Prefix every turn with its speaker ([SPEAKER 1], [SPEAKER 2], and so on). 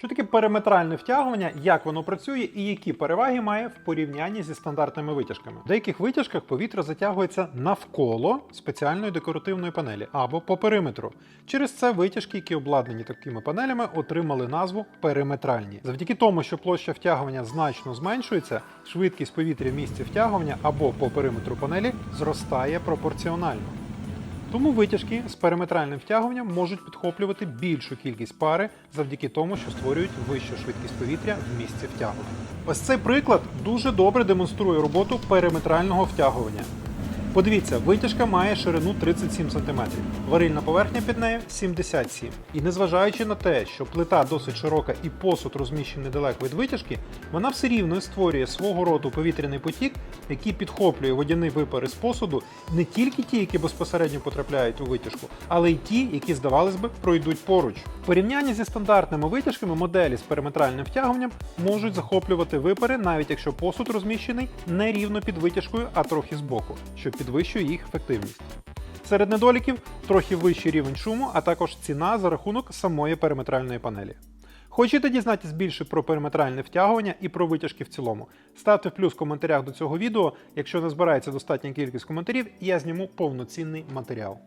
[SPEAKER 1] Що таке периметральне втягування, як воно працює і які переваги має в порівнянні зі стандартними витяжками? В деяких витяжках повітря затягується навколо спеціальної декоративної панелі або по периметру. Через це витяжки, які обладнані такими панелями, отримали назву периметральні. Завдяки тому, що площа втягування значно зменшується, швидкість повітря в місці втягування або по периметру панелі зростає пропорціонально. Тому витяжки з периметральним втягуванням можуть підхоплювати більшу кількість пари завдяки тому, що створюють вищу швидкість повітря в місці втягування. Ось цей приклад дуже добре демонструє роботу периметрального втягування. Подивіться, витяжка має ширину 37 см, варильна поверхня під нею 77 І незважаючи на те, що плита досить широка і посуд розміщений недалеко від витяжки, вона все рівно створює свого роду повітряний потік, який підхоплює водяні випари з посуду не тільки ті, які безпосередньо потрапляють у витяжку, але й ті, які, здавалось би, пройдуть поруч. В порівнянні зі стандартними витяжками моделі з периметральним втягуванням можуть захоплювати випари, навіть якщо посуд розміщений не рівно під витяжкою, а трохи збоку, що підвищує їх ефективність. Серед недоліків трохи вищий рівень шуму, а також ціна за рахунок самої периметральної панелі. Хочете дізнатись більше про периметральне втягування і про витяжки в цілому? Ставте плюс в коментарях до цього відео. Якщо не збирається достатня кількість коментарів, я зніму повноцінний матеріал.